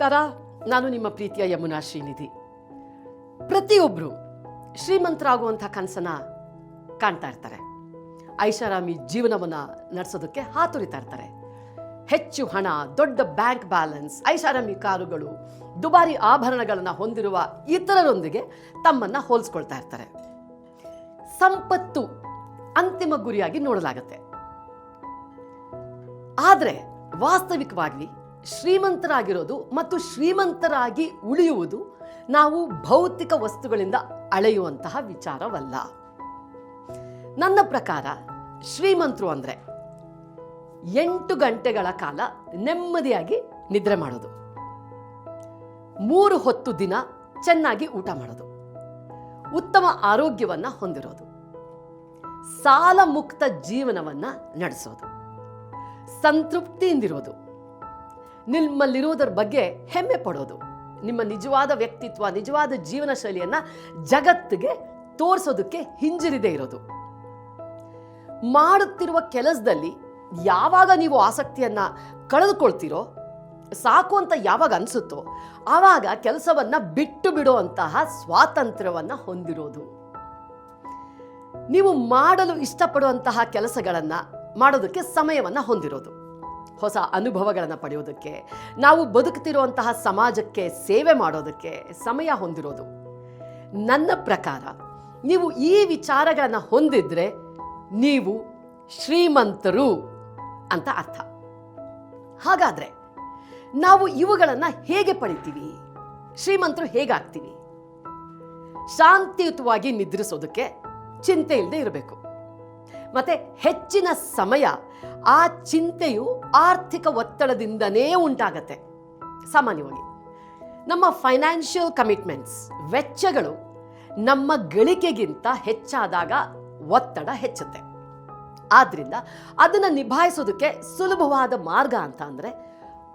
ನಮಸ್ಕಾರ. ನಾನು ನಿಮ್ಮ ಪ್ರೀತಿಯ ಯಮುನಾ ಶ್ರೀನಿಧಿ. ಪ್ರತಿಯೊಬ್ಬರು ಶ್ರೀಮಂತರಾಗುವಂಥ ಕನಸನ್ನ ಕಾಣ್ತಾ ಇರ್ತಾರೆ. ಐಷಾರಾಮಿ ಜೀವನವನ್ನು ನಡೆಸೋದಕ್ಕೆ ಹಾತೊರಿತಾ ಇರ್ತಾರೆ. ಹೆಚ್ಚು ಹಣ, ದೊಡ್ಡ ಬ್ಯಾಂಕ್ ಬ್ಯಾಲೆನ್ಸ್, ಐಷಾರಾಮಿ ಕಾರುಗಳು, ದುಬಾರಿ ಆಭರಣಗಳನ್ನು ಹೊಂದಿರುವ ಇತರರೊಂದಿಗೆ ತಮ್ಮನ್ನು ಹೋಲಿಸ್ಕೊಳ್ತಾ ಇರ್ತಾರೆ. ಸಂಪತ್ತು ಅಂತಿಮ ಗುರಿಯಾಗಿ ನೋಡಲಾಗುತ್ತೆ. ಆದರೆ ವಾಸ್ತವಿಕವಾಗಿ ಶ್ರೀಮಂತರಾಗಿರೋದು ಮತ್ತು ಶ್ರೀಮಂತರಾಗಿ ಉಳಿಯುವುದು ನಾವು ಭೌತಿಕ ವಸ್ತುಗಳಿಂದ ಅಳೆಯುವಂತಹ ವಿಚಾರವಲ್ಲ. ನನ್ನ ಪ್ರಕಾರ ಶ್ರೀಮಂತರು ಅಂದರೆ ಎಂಟು ಗಂಟೆಗಳ ಕಾಲ ನೆಮ್ಮದಿಯಾಗಿ ನಿದ್ರೆ ಮಾಡೋದು. ಮೂರು ಹೊತ್ತು ದಿನ ಚೆನ್ನಾಗಿ ಊಟ ಮಾಡೋದು. ಉತ್ತಮ ಆರೋಗ್ಯವನ್ನು ಹೊಂದಿರೋದು. ಸಾಲ ಮುಕ್ತ ಜೀವನವನ್ನು ನಡೆಸೋದು. ಸಂತೃಪ್ತಿಯಿಂದಿರೋದು. ನಿಮ್ಮಲ್ಲಿರುವುದರ ಬಗ್ಗೆ ಹೆಮ್ಮೆ ಪಡೋದು. ನಿಮ್ಮ ನಿಜವಾದ ವ್ಯಕ್ತಿತ್ವ, ನಿಜವಾದ ಜೀವನ ಶೈಲಿಯನ್ನ ಜಗತ್ತಿಗೆ ತೋರಿಸೋದಕ್ಕೆ ಹಿಂಜರಿದೇ ಇರೋದು. ಮಾಡುತ್ತಿರುವ ಕೆಲಸದಲ್ಲಿ ಯಾವಾಗ ನೀವು ಆಸಕ್ತಿಯನ್ನ ಕಳೆದುಕೊಳ್ತೀರೋ, ಸಾಕು ಅಂತ ಯಾವಾಗ ಅನಿಸುತ್ತೋ, ಆವಾಗ ಕೆಲಸವನ್ನ ಬಿಟ್ಟು ಬಿಡುವಂತಹ ಸ್ವಾತಂತ್ರ್ಯವನ್ನ ಹೊಂದಿರೋದು. ನೀವು ಮಾಡಲು ಇಷ್ಟಪಡುವಂತಹ ಕೆಲಸಗಳನ್ನು ಮಾಡೋದಕ್ಕೆ ಸಮಯವನ್ನು ಹೊಂದಿರೋದು. ಹೊಸ ಅನುಭವಗಳನ್ನು ಪಡೆಯೋದಕ್ಕೆ, ನಾವು ಬದುಕುತ್ತಿರುವಂತಹ ಸಮಾಜಕ್ಕೆ ಸೇವೆ ಮಾಡೋದಕ್ಕೆ ಸಮಯ ಹೊಂದಿರೋದು. ನನ್ನ ಪ್ರಕಾರ, ನೀವು ಈ ವಿಚಾರಗಳನ್ನು ಹೊಂದಿದ್ರೆ ನೀವು ಶ್ರೀಮಂತರು ಅಂತ ಅರ್ಥ. ಹಾಗಾದರೆ, ನಾವು ಇವುಗಳನ್ನು ಹೇಗೆ ಪಡಿತೀವಿ? ಶ್ರೀಮಂತರು ಹೇಗಾಗ್ತೀವಿ? ಶಾಂತಿಯುತವಾಗಿ ನಿದ್ರಿಸೋದಕ್ಕೆ ಚಿಂತೆ ಇಲ್ಲದೆ ಇರಬೇಕು. ಮತ್ತೆ ಹೆಚ್ಚಿನ ಸಮಯ ಆ ಚಿಂತೆಯು ಆರ್ಥಿಕ ಒತ್ತಡದಿಂದನೇ ಉಂಟಾಗತ್ತೆ. ಸಾಮಾನ್ಯವಾಗಿ ನಮ್ಮ ಫೈನಾನ್ಷಿಯಲ್ ಕಮಿಟ್ಮೆಂಟ್ಸ್ ವೆಚ್ಚಗಳು ನಮ್ಮ ಗಳಿಕೆಗಿಂತ ಹೆಚ್ಚಾದಾಗ ಒತ್ತಡ ಹೆಚ್ಚುತ್ತೆ. ಆದ್ರಿಂದ ಅದನ್ನು ನಿಭಾಯಿಸೋದಕ್ಕೆ ಸುಲಭವಾದ ಮಾರ್ಗ ಅಂತ ಅಂದರೆ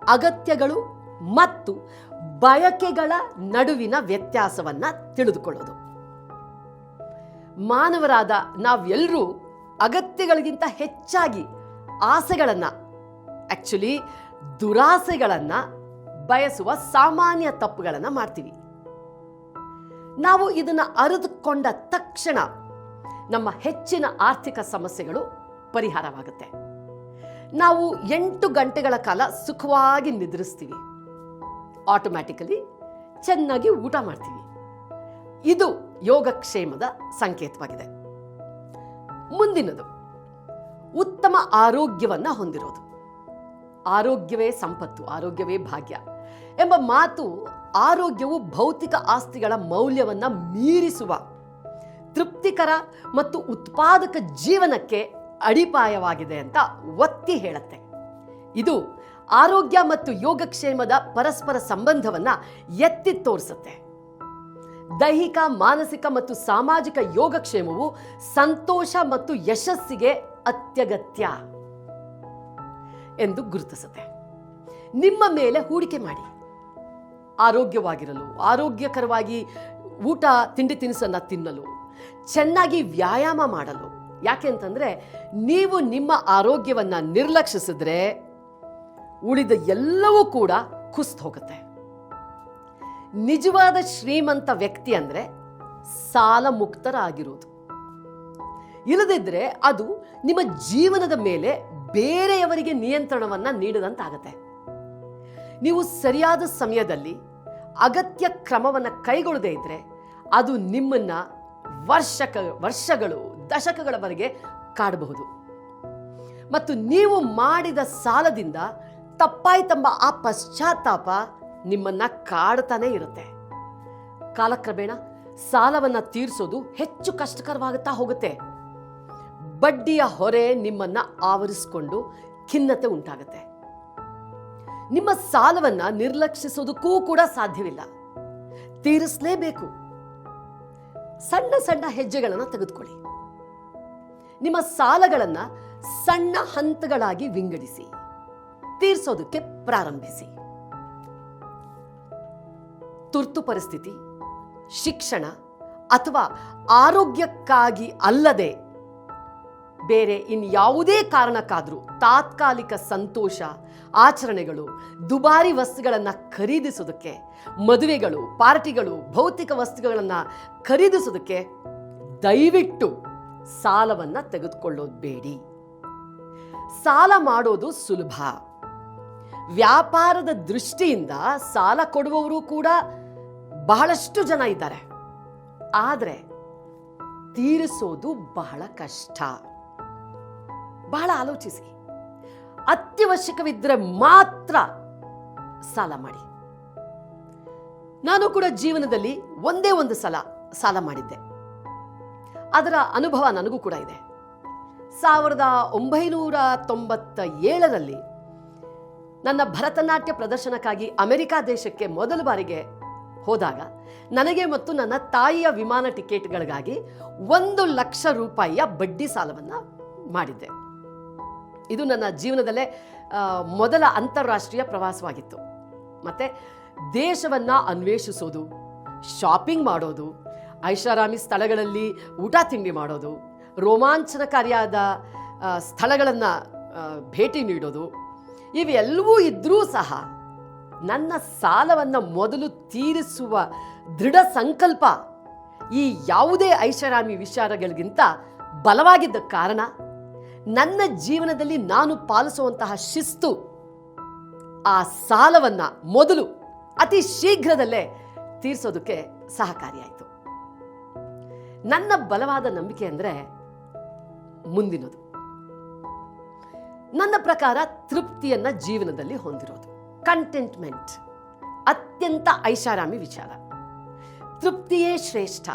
ಅಗತ್ಯಗಳು ಮತ್ತು ಬಯಕೆಗಳ ನಡುವಿನ ವ್ಯತ್ಯಾಸವನ್ನ ತಿಳಿದುಕೊಳ್ಳೋದು. ಮಾನವರಾದ ನಾವೆಲ್ಲರೂ ಅಗತ್ಯಗಳಿಗಿಂತ ಹೆಚ್ಚಾಗಿ ಆಸೆಗಳನ್ನು ಆ್ಯಕ್ಚುಲಿ ದುರಾಸೆಗಳನ್ನು ಬಯಸುವ ಸಾಮಾನ್ಯ ತಪ್ಪುಗಳನ್ನು ಮಾಡ್ತೀವಿ. ನಾವು ಇದನ್ನು ಅರಿದುಕೊಂಡ ತಕ್ಷಣ ನಮ್ಮ ಹೆಚ್ಚಿನ ಆರ್ಥಿಕ ಸಮಸ್ಯೆಗಳು ಪರಿಹಾರವಾಗುತ್ತೆ. ನಾವು ಎಂಟು ಗಂಟೆಗಳ ಕಾಲ ಸುಖವಾಗಿ ನಿದ್ರಿಸ್ತೀವಿ. ಆಟೋಮ್ಯಾಟಿಕಲಿ ಚೆನ್ನಾಗಿ ಊಟ ಮಾಡ್ತೀವಿ. ಇದು ಯೋಗಕ್ಷೇಮದ ಸಂಕೇತವಾಗಿದೆ. ಮುಂದಿನದು. ಉತ್ತಮ ಆರೋಗ್ಯವನ್ನು ಹೊಂದಿರೋದು. ಆರೋಗ್ಯವೇ ಸಂಪತ್ತು, ಆರೋಗ್ಯವೇ ಭಾಗ್ಯ ಎಂಬ ಮಾತು ಆರೋಗ್ಯವು ಭೌತಿಕ ಆಸ್ತಿಗಳ ಮೌಲ್ಯವನ್ನು ಮೀರಿಸುವ, ತೃಪ್ತಿಕರ ಮತ್ತು ಉತ್ಪಾದಕ ಜೀವನಕ್ಕೆ ಅಡಿಪಾಯವಾಗಿದೆ ಅಂತ ಒತ್ತಿ ಹೇಳುತ್ತೆ. ಇದು ಆರೋಗ್ಯ ಮತ್ತು ಯೋಗಕ್ಷೇಮದ ಪರಸ್ಪರ ಸಂಬಂಧವನ್ನು ಎತ್ತಿ ತೋರಿಸುತ್ತೆ. ದೈಹಿಕ, ಮಾನಸಿಕ ಮತ್ತು ಸಾಮಾಜಿಕ ಯೋಗಕ್ಷೇಮವು ಸಂತೋಷ ಮತ್ತು ಯಶಸ್ಸಿಗೆ ಅತ್ಯಗತ್ಯ ಎಂದು ಗುರುತಿಸುತ್ತೆ. ನಿಮ್ಮ ಮೇಲೆ ಹೂಡಿಕೆ ಮಾಡಿ. ಆರೋಗ್ಯವಾಗಿರಲು, ಆರೋಗ್ಯಕರವಾಗಿ ಊಟ, ತಿಂಡಿ ತಿನಿಸನ್ನು ತಿನ್ನಲು, ಚೆನ್ನಾಗಿ ವ್ಯಾಯಾಮ ಮಾಡಲು. ಯಾಕೆ ಅಂತಂದರೆ, ನೀವು ನಿಮ್ಮ ಆರೋಗ್ಯವನ್ನು ನಿರ್ಲಕ್ಷಿಸಿದ್ರೆ ಉಳಿದ ಎಲ್ಲವೂ ಕೂಡ ಕುಸ್ತು ಹೋಗುತ್ತೆ. ನಿಜವಾದ ಶ್ರೀಮಂತ ವ್ಯಕ್ತಿ ಅಂದರೆ ಸಾಲ ಮುಕ್ತರಾಗಿರೋದು ಇಲ್ಲದಿದ್ರೆ ಅದು ನಿಮ್ಮ ಜೀವನದ ಮೇಲೆ ಬೇರೆಯವರಿಗೆ ನಿಯಂತ್ರಣವನ್ನು ನೀಡದಂತಾಗತ್ತೆ. ನೀವು ಸರಿಯಾದ ಸಮಯದಲ್ಲಿ ಅಗತ್ಯ ಕ್ರಮವನ್ನು ಕೈಗೊಳ್ಳದೇ ಇದ್ದರೆ ಅದು ನಿಮ್ಮನ್ನು ವರ್ಷಕ, ವರ್ಷಗಳು, ದಶಕಗಳವರೆಗೆ ಕಾಡಬಹುದು. ಮತ್ತು ನೀವು ಮಾಡಿದ ಸಾಲದಿಂದ ತಪ್ಪಾಯ್ತಂಬ ಆ ಪಶ್ಚಾತ್ತಾಪ ನಿಮ್ಮನ್ನ ಕಾಡ್ತಾನೇ ಇರುತ್ತೆ. ಕಾಲಕ್ರಮೇಣ ಸಾಲವನ್ನು ತೀರಿಸೋದು ಹೆಚ್ಚು ಕಷ್ಟಕರವಾಗುತ್ತಾ ಹೋಗುತ್ತೆ. ಬಡ್ಡಿಯ ಹೊರೆ ನಿಮ್ಮನ್ನ ಆವರಿಸಿಕೊಂಡು ಖಿನ್ನತೆ ಉಂಟಾಗುತ್ತೆ. ನಿಮ್ಮ ಸಾಲವನ್ನ ನಿರ್ಲಕ್ಷಿಸೋದಕ್ಕೂ ಕೂಡ ಸಾಧ್ಯವಿಲ್ಲ. ತೀರಿಸಲೇಬೇಕು. ಸಣ್ಣ ಸಣ್ಣ ಹೆಜ್ಜೆಗಳನ್ನು ತೆಗೆದುಕೊಳ್ಳಿ. ನಿಮ್ಮ ಸಾಲಗಳನ್ನ ಸಣ್ಣ ಹಂತಗಳಾಗಿ ವಿಂಗಡಿಸಿ, ತೀರಿಸೋದಕ್ಕೆ ಪ್ರಾರಂಭಿಸಿ. ತುರ್ತು ಪರಿಸ್ಥಿತಿ, ಶಿಕ್ಷಣ ಅಥವಾ ಆರೋಗ್ಯಕ್ಕಾಗಿ ಅಲ್ಲದೆ ಬೇರೆ ಇನ್ಯಾವುದೇ ಕಾರಣಕ್ಕಾದರೂ ತಾತ್ಕಾಲಿಕ ಸಂತೋಷ, ಆಚರಣೆಗಳು, ದುಬಾರಿ ವಸ್ತುಗಳನ್ನು ಖರೀದಿಸೋದಕ್ಕೆ ಮದುವೆಗಳು, ಪಾರ್ಟಿಗಳು, ಭೌತಿಕ ವಸ್ತುಗಳನ್ನು ಖರೀದಿಸೋದಕ್ಕೆ ದಯವಿಟ್ಟು ಸಾಲವನ್ನು ತೆಗೆದುಕೊಳ್ಳೋದು ಬೇಡಿ. ಸಾಲ ಮಾಡೋದು ಸುಲಭ. ವ್ಯಾಪಾರದ ದೃಷ್ಟಿಯಿಂದ ಸಾಲ ಕೊಡುವವರು ಕೂಡ ಬಹಳಷ್ಟು ಜನ ಇದ್ದಾರೆ. ಆದರೆ ತೀರಿಸೋದು ಬಹಳ ಕಷ್ಟ. ಬಹಳ ಆಲೋಚಿಸಿ. ಅತ್ಯವಶ್ಯಕವಿದ್ದರೆ ಮಾತ್ರ ಸಾಲ ಮಾಡಿ. ನಾನು ಕೂಡ ಜೀವನದಲ್ಲಿ ಒಂದೇ ಒಂದು ಸಲ ಸಾಲ ಮಾಡಿದ್ದೆ. ಅದರ ಅನುಭವ ನನಗೂ ಕೂಡ ಇದೆ. ಸಾವಿರದ ಒಂಬೈನೂರ ತೊಂಬತ್ತ ಏಳರಲ್ಲಿ ನನ್ನ ಭರತನಾಟ್ಯ ಪ್ರದರ್ಶನಕ್ಕಾಗಿ ಅಮೆರಿಕಾ ದೇಶಕ್ಕೆ ಮೊದಲ ಬಾರಿಗೆ ಹೋದಾಗ ನನಗೆ ಮತ್ತು ನನ್ನ ತಾಯಿಯ ವಿಮಾನ ಟಿಕೆಟ್ಗಳಿಗಾಗಿ ಒಂದು ಲಕ್ಷ ರೂಪಾಯಿಯ ಬಡ್ಡಿ ಸಾಲವನ್ನು ಮಾಡಿದ್ದೆ. ಇದು ನನ್ನ ಜೀವನದಲ್ಲೇ ಮೊದಲ ಅಂತಾರಾಷ್ಟ್ರೀಯ ಪ್ರವಾಸವಾಗಿತ್ತು. ಮತ್ತು ದೇಶವನ್ನು ಅನ್ವೇಷಿಸೋದು, ಶಾಪಿಂಗ್ ಮಾಡೋದು, ಐಷಾರಾಮಿ ಸ್ಥಳಗಳಲ್ಲಿ ಊಟ ತಿಂಡಿ ಮಾಡೋದು, ರೋಮಾಂಚನಕಾರಿಯಾದ ಸ್ಥಳಗಳನ್ನು ಭೇಟಿ ನೀಡೋದು, ಇವೆಲ್ಲವೂ ಇದ್ದರೂ ಸಹ ನನ್ನ ಸಾಲವನ್ನು ಮೊದಲು ತೀರಿಸುವ ದೃಢ ಸಂಕಲ್ಪ ಈ ಯಾವುದೇ ಐಷಾರಾಮಿ ವಿಚಾರಗಳಿಗಿಂತ ಬಲವಾಗಿದ್ದ ಕಾರಣ ನನ್ನ ಜೀವನದಲ್ಲಿ ನಾನು ಪಾಲಿಸುವಂತಹ ಶಿಸ್ತು, ಆ ಸಾಲವನ್ನ ಮೊದಲು ಅತಿ ಶೀಘ್ರದಲ್ಲೇ ತೀರಿಸೋದಕ್ಕೆ ಸಹಕಾರಿಯಾಯಿತು. ನನ್ನ ಬಲವಾದ ನಂಬಿಕೆ ಅಂದರೆ ಮುಂದಿನದು. ನನ್ನ ಪ್ರಕಾರ ತೃಪ್ತಿಯನ್ನ ಜೀವನದಲ್ಲಿ ಹೊಂದಿರೋದು. ಕಂಟೆಂಟ್ಮೆಂಟ್ ಅತ್ಯಂತ ಐಷಾರಾಮಿ ವಿಚಾರ. ತೃಪ್ತಿಯೇ ಶ್ರೇಷ್ಠ.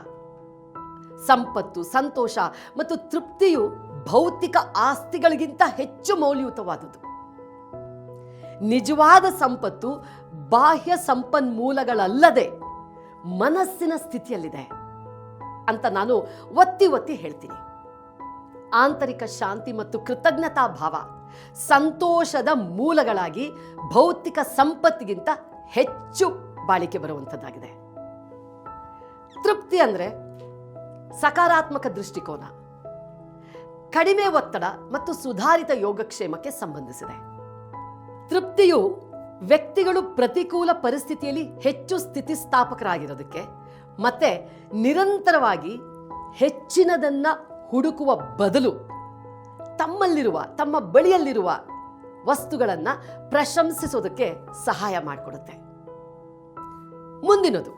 ಸಂಪತ್ತು, ಸಂತೋಷ ಮತ್ತು ತೃಪ್ತಿಯು ಭೌತಿಕ ಆಸ್ತಿಗಳಿಗಿಂತ ಹೆಚ್ಚು ಮೌಲ್ಯಯುತವಾದುದು ನಿಜವಾದ ಸಂಪತ್ತು ಬಾಹ್ಯ ಸಂಪನ್ಮೂಲಗಳಲ್ಲದೆ ಮನಸ್ಸಿನ ಸ್ಥಿತಿಯಲ್ಲಿದೆ ಅಂತ ನಾನು ಒತ್ತಿ ಒತ್ತಿ ಹೇಳ್ತೀನಿ. ಆಂತರಿಕ ಶಾಂತಿ ಮತ್ತು ಕೃತಜ್ಞತಾ ಭಾವ ಸಂತೋಷದ ಮೂಲಗಳಾಗಿ ಭೌತಿಕ ಸಂಪತ್ತಿಗಿಂತ ಹೆಚ್ಚು ಬಾಳಿಕೆ ಬರುವಂಥದ್ದಾಗಿದೆ. ತೃಪ್ತಿ ಅಂದರೆ ಸಕಾರಾತ್ಮಕ ದೃಷ್ಟಿಕೋನ. ಕಡಿಮೆ ಒತ್ತಡ ಮತ್ತು ಸುಧಾರಿತ ಯೋಗಕ್ಷೇಮಕ್ಕೆ ಸಂಬಂಧಿಸಿದೆ. ತೃಪ್ತಿಯು ವ್ಯಕ್ತಿಗಳು ಪ್ರತಿಕೂಲ ಪರಿಸ್ಥಿತಿಯಲ್ಲಿ ಹೆಚ್ಚು ಸ್ಥಿತಿಸ್ಥಾಪಕರಾಗಿರೋದಕ್ಕೆ ಮತ್ತೆ ನಿರಂತರವಾಗಿ ಹೆಚ್ಚಿನದನ್ನ ಹುಡುಕುವ ಬದಲು ತಮ್ಮಲ್ಲಿರುವ, ತಮ್ಮ ಬಳಿಯಲ್ಲಿರುವ ವಸ್ತುಗಳನ್ನು ಪ್ರಶಂಸಿಸೋದಕ್ಕೆ ಸಹಾಯ ಮಾಡಿಕೊಡುತ್ತೆ. ಮುಂದಿನದು.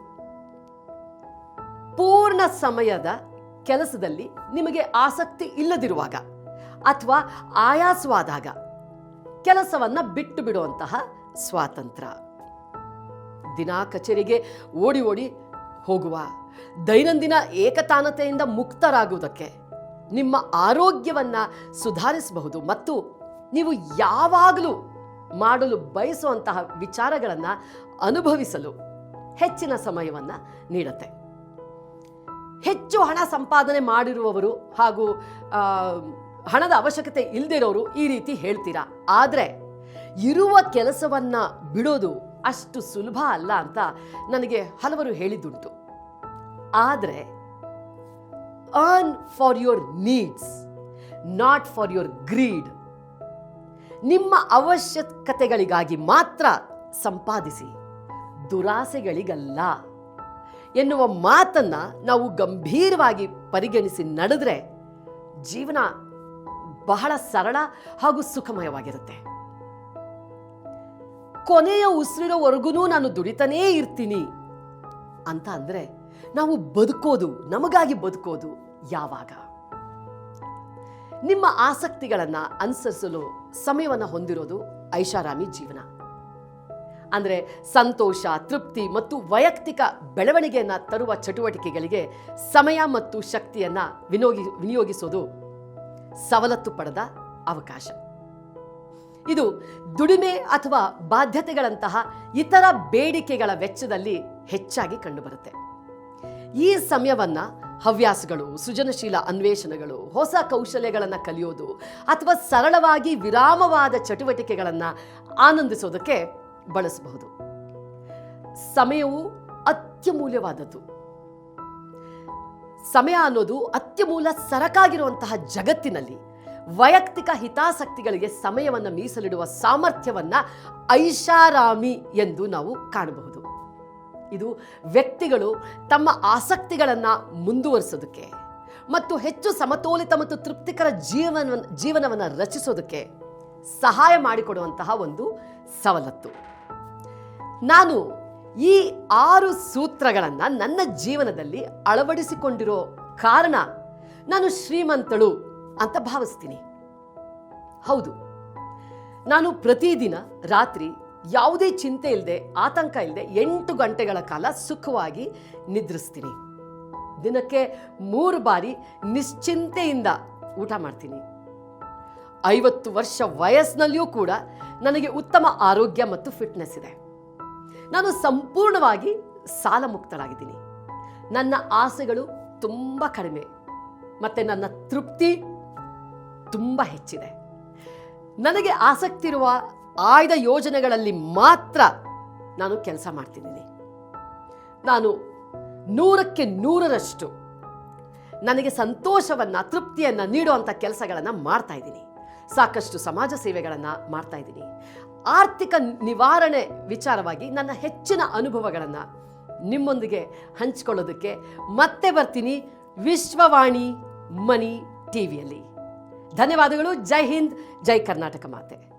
ಪೂರ್ಣ ಸಮಯದ ಕೆಲಸದಲ್ಲಿ ನಿಮಗೆ ಆಸಕ್ತಿ ಇಲ್ಲದಿರುವಾಗ ಅಥವಾ ಆಯಾಸವಾದಾಗ ಕೆಲಸವನ್ನ ಬಿಟ್ಟು ಬಿಡುವಂತಹ ಸ್ವಾತಂತ್ರ್ಯ ದಿನಾ ಕಚೇರಿಗೆ ಓಡಿ ಓಡಿ ಹೋಗುವ, ದೈನಂದಿನ ಏಕತಾನತೆಯಿಂದ ಮುಕ್ತರಾಗುವುದಕ್ಕೆ ನಿಮ್ಮ ಆರೋಗ್ಯವನ್ನು ಸುಧಾರಿಸಬಹುದು ಮತ್ತು ನೀವು ಯಾವಾಗಲೂ ಮಾಡಲು ಬಯಸುವಂತಹ ವಿಚಾರಗಳನ್ನು ಅನುಭವಿಸಲು ಹೆಚ್ಚಿನ ಸಮಯವನ್ನು ನೀಡುತ್ತೆ. ಹೆಚ್ಚು ಹಣ ಸಂಪಾದನೆ ಮಾಡಿರುವವರು ಹಾಗೂ ಹಣದ ಅವಶ್ಯಕತೆ ಇಲ್ಲದಿರೋರು ಈ ರೀತಿ ಹೇಳ್ತೀರಾ? ಆದರೆ, ಇರುವ ಕೆಲಸವನ್ನು ಬಿಡೋದು ಅಷ್ಟು ಸುಲಭ ಅಲ್ಲ ಅಂತ ನನಗೆ ಹಲವರು ಹೇಳಿದ್ದುಂಟು. ಆದರೆ earn for your needs not for your greed ನಿಮ್ಮ ಅವಶ್ಯಕತೆಗಳಿಗಾಗಿ ಮಾತ್ರ ಸಂಪಾದಿಸಿ. ದುರಾಸೆಗಳಿಗಲ್ಲ. ಎನ್ನುವ ಮಾತನ್ನ ನಾವು ಗಂಭೀರವಾಗಿ ಪರಿಗಣಿಸಿ ನಡೆದ್ರೆ ಜೀವನ ಬಹಳ ಸರಳ ಹಾಗೂ ಸುಖಮಯವಾಗಿರುತ್ತೆ. ಕೊನೆಯ ಉಸಿರಿರೋವರೆಗೂ ನಾನು ದುಡಿತಾನೇ ಇರ್ತೀನಿ ಅಂತ ಅಂದ್ರೆ ನಾವು ಬದುಕೋದು, ನಮಗಾಗಿ ಬದುಕೋದು ಯಾವಾಗ? ನಿಮ್ಮ ಆಸಕ್ತಿಗಳನ್ನ ಅನುಸರಿಸಲು ಸಮಯವನ್ನು ಹೊಂದಿರೋದು ಐಷಾರಾಮಿ ಜೀವನ. ಅಂದರೆ ಸಂತೋಷ, ತೃಪ್ತಿ ಮತ್ತು ವೈಯಕ್ತಿಕ ಬೆಳವಣಿಗೆಯನ್ನು ತರುವ ಚಟುವಟಿಕೆಗಳಿಗೆ ಸಮಯ ಮತ್ತು ಶಕ್ತಿಯನ್ನು ವಿನಿಯೋಗಿ ವಿನಿಯೋಗಿಸೋದು ಸವಲತ್ತು ಪಡೆದ ಅವಕಾಶ. ಇದು ದುಡಿಮೆ ಅಥವಾ ಬಾಧ್ಯತೆಗಳಂತಹ ಇತರ ಬೇಡಿಕೆಗಳ ವೆಚ್ಚದಲ್ಲಿ ಹೆಚ್ಚಾಗಿ ಕಂಡುಬರುತ್ತೆ. ಈ ಸಮಯವನ್ನ ಹವ್ಯಾಸಗಳು, ಸೃಜನಶೀಲ ಅನ್ವೇಷಣೆಗಳು, ಹೊಸ ಕೌಶಲ್ಯಗಳನ್ನು ಕಲಿಯೋದು ಅಥವಾ ಸರಳವಾಗಿ ವಿರಾಮವಾದ ಚಟುವಟಿಕೆಗಳನ್ನು ಆನಂದಿಸೋದಕ್ಕೆ ಬಳಸಬಹುದು. ಸಮಯವು ಅತ್ಯಮೂಲ್ಯವಾದದ್ದು. ಸಮಯ ಅನ್ನೋದು ಅತ್ಯಮೂಲ ಸರಕಾಗಿರುವಂತಹ ಜಗತ್ತಿನಲ್ಲಿ ವೈಯಕ್ತಿಕ ಹಿತಾಸಕ್ತಿಗಳಿಗೆ ಸಮಯವನ್ನು ಮೀಸಲಿಡುವ ಸಾಮರ್ಥ್ಯವನ್ನು ಐಷಾರಾಮಿ ಎಂದು ನಾವು ಕಾಣಬಹುದು. ಇದು ವ್ಯಕ್ತಿಗಳು ತಮ್ಮ ಆಸಕ್ತಿಗಳನ್ನು ಮುಂದುವರಿಸೋದಕ್ಕೆ ಮತ್ತು ಹೆಚ್ಚು ಸಮತೋಲಿತ ಮತ್ತು ತೃಪ್ತಿಕರ ಜೀವನ ಜೀವನವನ್ನು ರಚಿಸೋದಕ್ಕೆ ಸಹಾಯ ಮಾಡಿಕೊಡುವಂತಹ ಒಂದು ಸವಲತ್ತು. ನಾನು ಈ ಆರು ಸೂತ್ರಗಳನ್ನು ನನ್ನ ಜೀವನದಲ್ಲಿ ಅಳವಡಿಸಿಕೊಂಡಿರೋ ಕಾರಣ ನಾನು ಶ್ರೀಮಂತಳು ಅಂತ ಭಾವಿಸ್ತೀನಿ. ಹೌದು. ನಾನು ಪ್ರತಿದಿನ ರಾತ್ರಿ ಯಾವುದೇ ಚಿಂತೆ ಇಲ್ಲದೆ ಆತಂಕ ಇಲ್ಲದೆ ಎಂಟು ಗಂಟೆಗಳ ಕಾಲ ಸುಖವಾಗಿ ನಿದ್ರಿಸ್ತೀನಿ. ದಿನಕ್ಕೆ ಮೂರು ಬಾರಿ ನಿಶ್ಚಿಂತೆಯಿಂದ ಊಟ ಮಾಡ್ತೀನಿ. ಐವತ್ತು ವರ್ಷ ವಯಸ್ಸಿನಲ್ಲಿಯೂ ಕೂಡ ನನಗೆ ಉತ್ತಮ ಆರೋಗ್ಯ ಮತ್ತು ಫಿಟ್ನೆಸ್ ಇದೆ. ನಾನು ಸಂಪೂರ್ಣವಾಗಿ ಸಾಲ ಮುಕ್ತಳಾಗಿದ್ದೀನಿ ನನ್ನ ಆಸೆಗಳು ತುಂಬ ಕಡಿಮೆ, ಮತ್ತು ನನ್ನ ತೃಪ್ತಿ ತುಂಬ ಹೆಚ್ಚಿದೆ. ನನಗೆ ಆಸಕ್ತಿ ಇರುವ ಆಯ್ದ ಯೋಜನೆಗಳಲ್ಲಿ ಮಾತ್ರ ನಾನು ಕೆಲಸ ಮಾಡ್ತಿದ್ದೀನಿ. ನಾನು ನೂರಕ್ಕೆ ನೂರರಷ್ಟು ನನಗೆ ಸಂತೋಷವನ್ನು, ತೃಪ್ತಿಯನ್ನು ನೀಡುವಂಥ ಕೆಲಸಗಳನ್ನು ಮಾಡ್ತಾ ಇದ್ದೀನಿ. ಸಾಕಷ್ಟು ಸಮಾಜ ಸೇವೆಗಳನ್ನು ಮಾಡ್ತಾ ಇದ್ದೀನಿ. ಆರ್ಥಿಕ ನಿವಾರಣೆ ವಿಚಾರವಾಗಿ ನನ್ನ ಹೆಚ್ಚಿನ ಅನುಭವಗಳನ್ನು ನಿಮ್ಮೊಂದಿಗೆ ಹಂಚಿಕೊಳ್ಳೋದಕ್ಕೆ ಮತ್ತೆ ಬರ್ತೀನಿ ವಿಶ್ವವಾಣಿ ಮನಿ ಟಿವಿಯಲ್ಲಿ. ಧನ್ಯವಾದಗಳು. ಜೈ ಹಿಂದ್, ಜೈ ಕರ್ನಾಟಕ ಮಾತೆ.